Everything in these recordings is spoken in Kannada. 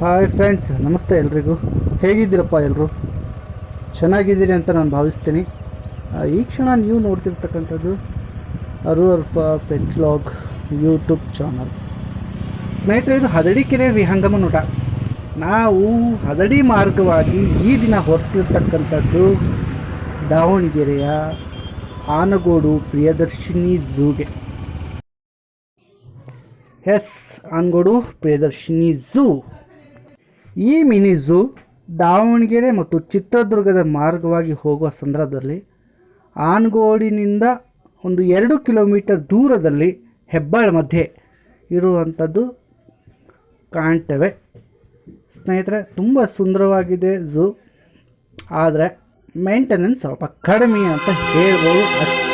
ಹಾಯ್ ಫ್ರೆಂಡ್ಸ್ ನಮಸ್ತೆ ಎಲ್ರಿಗೂ. ಹೇಗಿದ್ದೀರಪ್ಪ ಎಲ್ಲರೂ ಚೆನ್ನಾಗಿದ್ದೀರಿ ಅಂತ ನಾನು ಭಾವಿಸ್ತೀನಿ. ಈ ಕ್ಷಣ ನೀವು ನೋಡ್ತಿರ್ತಕ್ಕಂಥದ್ದು ಅರು ಅರ್ಫ ಪೆಟ್ಲಾಗ್ ಯೂಟ್ಯೂಬ್ ಚಾನಲ್ ಸ್ನೇಹಿತರೆ, ಇದು ಹದಡಿಕೆರೆ ವಿಹಂಗಮ ನೋಟ. ನಾವು ಹದಡಿ ಮಾರ್ಗವಾಗಿ ಈ ದಿನ ಹೊರಟಿರ್ತಕ್ಕಂಥದ್ದು ದಾವಣಗೆರೆಯ Anagodu Priyadarshini ಝೂಗೆ. Yes Anagodu Priyadarshini zoo. ಈ ಮಿನಿ ಝೂ ದಾವಣಗೆರೆ ಮತ್ತು ಚಿತ್ರದುರ್ಗದ ಮಾರ್ಗವಾಗಿ ಹೋಗುವ ಸಂದರ್ಭದಲ್ಲಿ ಆನ್ಗೋಡಿನಿಂದ ಒಂದು ಎರಡು ಕಿಲೋಮೀಟರ್ ದೂರದಲ್ಲಿ ಹೆಬ್ಬಾಳ ಮಧ್ಯೆ ಇರುವಂಥದ್ದು ಕಾಣ್ತೇವೆ. ಸ್ನೇಹಿತರೆ, ತುಂಬ ಸುಂದರವಾಗಿದೆ ಝೂ. ಆದರೆ ಮೇಂಟೆನೆನ್ಸ್ ಸ್ವಲ್ಪ ಕಡಿಮೆ ಅಂತ ಹೇಳ್ಬೋದು ಅಷ್ಟೇ.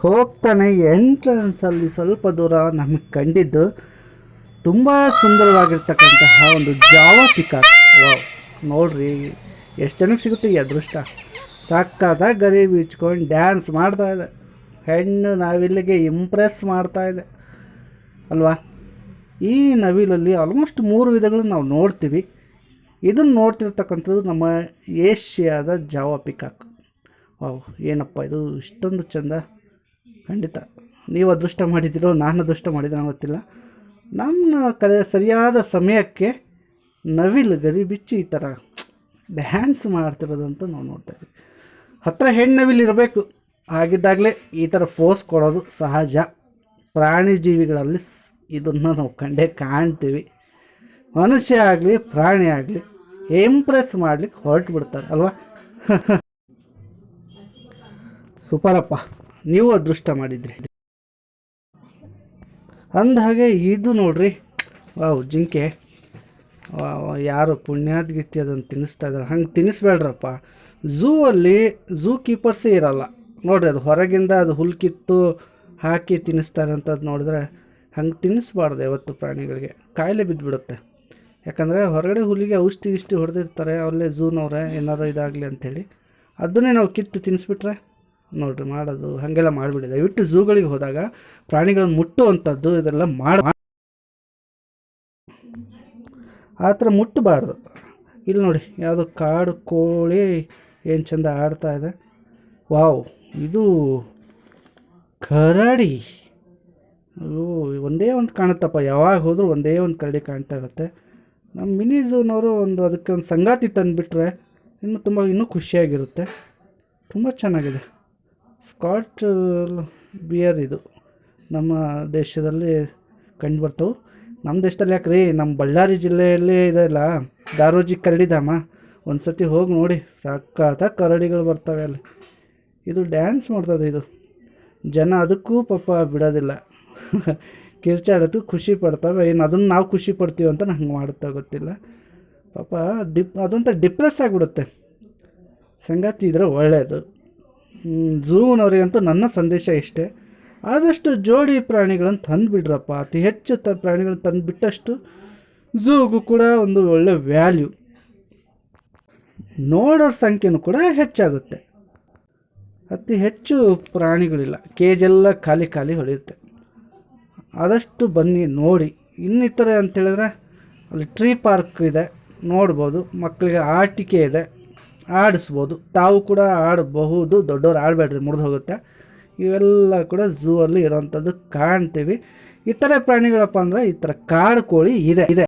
ಹೋಗ್ತಾನೆ ಎಂಟ್ರೆನ್ಸಲ್ಲಿ ಸ್ವಲ್ಪ ದೂರ ನಮಗೆ ಕಂಡಿದ್ದು ತುಂಬ ಸುಂದರವಾಗಿರ್ತಕ್ಕಂತಹ ಒಂದು ಜಾವ ವಾವ್, ನೋಡ್ರಿ, ಎಷ್ಟು ಜನಕ್ಕೆ ಸಿಗುತ್ತೆ ಈ ಅದೃಷ್ಟ. ಸಕ್ಕತ್ತಾಗಿ ಗರಿ ಬೀಚ್ಕೊಂಡು ಡ್ಯಾನ್ಸ್ ಮಾಡ್ತಾ ಇದೆ. ಹೆಣ್ಣು ನವಿಲಿಗೆ ಇಂಪ್ರೆಸ್ ಮಾಡ್ತಾ ಇದೆ. ಅಲ್ವಾ? ಈ ನವಿಲಲ್ಲಿ ಆಲ್ಮೋಸ್ಟ್ ಮೂರು ವಿಧಗಳನ್ನ ನಾವು ನೋಡ್ತೀವಿ. ಇದನ್ನು ನೋಡ್ತಿರ್ತಕ್ಕಂಥದ್ದು ನಮ್ಮ ಏಷ್ಯಾದ ಜಾವ ಪಿಕಾಕ್. ವಾವ್, ಏನಪ್ಪ ಇದು? ಇಷ್ಟೊಂದು ಚಂದ. ಖಂಡಿತ. ನೀವು ಅದೃಷ್ಟ ಮಾಡಿದಿರೋ ನಾನು ಅದೃಷ್ಟ ಮಾಡಿದ್ರೆ ಗೊತ್ತಿಲ್ಲ. ನಮ್ಮ ಕಲೆ ಸರಿಯಾದ ಸಮಯಕ್ಕೆ ನವಿಲು, ಗರಿ, ಬಿಚ್ಚಿ ಈ ಥರ ಡ್ಯಾನ್ಸ್ ಮಾಡ್ತಿರೋದಂತ ನಾವು ನೋಡ್ತಾ ಇದ್ದೀವಿ. ಹತ್ತಿರ ಹೆಣ್ಣು ನವಿಲು ಇರಬೇಕು. ಹಾಗಿದ್ದಾಗಲೇ ಈ ಥರ ಫೋರ್ಸ್ ಕೊಡೋದು ಸಹಜ. ಪ್ರಾಣಿ ಜೀವಿಗಳಲ್ಲಿ ಇದನ್ನು ನಾವು ಕಂಡೇ ಕಾಣ್ತೀವಿ. ಮನುಷ್ಯ ಆಗಲಿ, ಪ್ರಾಣಿ ಆಗಲಿ ಇಂಪ್ರೆಸ್ ಮಾಡ್ಲಿಕ್ಕೆ ಹೊರಟು ಬಿಡ್ತಾರೆ, ಅಲ್ವಾ? ಸೂಪರಪ್ಪ. ನೀವು ಅದೃಷ್ಟ ಮಾಡಿದ್ರಿ. ಅಂದಹಾಗೆ ಇದು ನೋಡ್ರಿ. ವಾವ್, ಜಿಂಕೆ. ಯಾರು ಗೀತಿ ಅದನ್ನು ತಿನ್ನಿಸ್ತಾ ಇದ್ದಾರೆ. ಹಂಗೆ ತಿನ್ನಿಸ್ಬೇಡ್ರಪ್ಪ. ಝೂ ಅಲ್ಲಿ ಝೂ ಕೀಪರ್ಸೇ ಇರಲ್ಲ. ನೋಡ್ರಿ, ಅದು ಹೊರಗಿಂದ ಅದು ಹುಲ್ ಕಿತ್ತು ಹಾಕಿ ತಿನ್ನಿಸ್ತಾರೆ ಅಂತದ್ದು ನೋಡಿದ್ರೆ ಹಂಗೆ ತಿನ್ನಿಸ್ಬಾರ್ದು ಯಾವತ್ತು ಪ್ರಾಣಿಗಳಿಗೆ. ಕಾಯಿಲೆ ಬಿದ್ದುಬಿಡುತ್ತೆ ಯಾಕಂದರೆ ಹೊರಗಡೆ ಹುಲಿಗೆ ಔಷಧಿ ಗಿಷ್ಟಿ ಹೊಡೆದಿರ್ತಾರೆ ಅಲ್ಲೇ ಝೂನವ್ರೆ ಏನಾರು ಇದಾಗಲಿ ಅಂಥೇಳಿ ಅದನ್ನೇ ನಾವು ಕಿತ್ತು ತಿನ್ನಿಸ್ಬಿಟ್ರೆ ನೋಡ್ರಿ ಮಾಡೋದು, ಹಾಗೆಲ್ಲ ಮಾಡಿಬಿಡಿ. ದಯವಿಟ್ಟು ಝೂಗಳಿಗೆ ಹೋದಾಗ ಪ್ರಾಣಿಗಳನ್ನು ಮುಟ್ಟುವಂಥದ್ದು ಇದೆಲ್ಲ ಮಾಡಿ ಆ ಥರ ಮುಟ್ಟಬಾರ್ದು. ಇಲ್ಲಿ ನೋಡಿ, ಯಾವುದೋ ಕಾಡು ಕೋಳಿ ಏನು ಚಂದ ಆಡ್ತಾ ಇದೆ. ವಾವ್, ಇದು ಕರಡಿ. ಅಯ್ಯೋ, ಒಂದೇ ಒಂದು ಕಾಣುತ್ತಪ್ಪ. ಯಾವಾಗ ಹೋದರೂ ಒಂದೇ ಒಂದು ಕರಡಿ ಕಾಣ್ತಾ ಇರುತ್ತೆ. ನಮ್ಮ ಮಿನಿ ಝೂನವರು ಒಂದು ಅದಕ್ಕೆ ಒಂದು ಸಂಗಾತಿ ತಂದುಬಿಟ್ರೆ ಇನ್ನೂ ತುಂಬ ಇನ್ನೂ ಖುಷಿಯಾಗಿರುತ್ತೆ. ತುಂಬ ಚೆನ್ನಾಗಿದೆ. ಸ್ಕಾಟ್ ಬಿಯರ್ ಇದು ನಮ್ಮ ದೇಶದಲ್ಲಿ ಕಂಡು ಬರ್ತವೆ ನಮ್ಮ ದೇಶದಲ್ಲಿ ಯಾಕ್ರಿ ನಮ್ಮ ಬಳ್ಳಾರಿ ಜಿಲ್ಲೆಯಲ್ಲಿ ಇದೆಲ್ಲ ದಾರೋಜಿ ಕರಡಿಧಾಮ. ಒಂದು ಸತಿ ಹೋಗಿ ನೋಡಿ ಸಖತ್ತಾಗಿ ಕರಡಿಗಳು ಬರ್ತವೆ ಅಲ್ಲಿ. ಇದು ಡ್ಯಾನ್ಸ್ ಮಾಡ್ತದೆ ಇದು. ಜನ ಅದಕ್ಕೂ ಪಾಪ ಬಿಡೋದಿಲ್ಲ. ಕಿರ್ಚಾಡೋದು ಖುಷಿ ಪಡ್ತವೆ. ಏನು ಅದನ್ನು ನಾವು ಖುಷಿ ಪಡ್ತೀವಿ ಅಂತ ನಂಗೆ ಮಾಡುತ್ತಾ ಗೊತ್ತಿಲ್ಲ. ಪಾಪ ಡಿಪ್ ಅದಂತ ಡಿಪ್ರೆಸ್ ಆಗಿಬಿಡುತ್ತೆ. ಸಂಗಾತಿ ಇದ್ರೆ ಒಳ್ಳೆಯದು ಝೂನವರಿಗಂತೂ ನನ್ನ ಸಂದೇಶ ಇಷ್ಟೇ. ಆದಷ್ಟು ಜೋಡಿ ಪ್ರಾಣಿಗಳನ್ನು ತಂದುಬಿಡ್ರಪ್ಪ. ಅತಿ ಹೆಚ್ಚು ತ ಪ್ರಾಣಿಗಳನ್ನು ತಂದುಬಿಟ್ಟಷ್ಟು ಝೂಗೂ ಕೂಡ ಒಂದು ಒಳ್ಳೆ ವ್ಯಾಲ್ಯೂ. ನೋಡೋರ ಸಂಖ್ಯೆನೂ ಕೂಡ ಹೆಚ್ಚಾಗುತ್ತೆ. ಅತಿ ಹೆಚ್ಚು ಪ್ರಾಣಿಗಳಿಲ್ಲ. ಕೇಜೆಲ್ಲ ಖಾಲಿ ಖಾಲಿ ಹೊಳೆಯುತ್ತೆ. ಆದಷ್ಟು ಬನ್ನಿ, ನೋಡಿ. ಇನ್ನಿತರ ಅಂತೇಳಿದ್ರೆ ಅಲ್ಲಿ ಟ್ರೀ ಪಾರ್ಕ್ ಇದೆ, ನೋಡ್ಬೋದು. ಮಕ್ಕಳಿಗೆ ಆಟಿಕೆ ಇದೆ, ಆಡಿಸ್ಬೋದು. ತಾವು ಕೂಡ ಆಡಬಹುದು. ದೊಡ್ಡವ್ರು ಆಡಬೇಡ್ರಿ, ಮುರಿದು ಹೋಗುತ್ತೆ. ಇವೆಲ್ಲ ಕೂಡ ಝೂ ಅಲ್ಲಿ ಇರೋವಂಥದ್ದು ಕಾಣ್ತೀವಿ. ಇತರೆ ಪ್ರಾಣಿಗಳಪ್ಪ ಅಂದರೆ, ಈ ಥರ ಕಾಡು ಕೋಳಿ ಇದೆ ಇದೆ.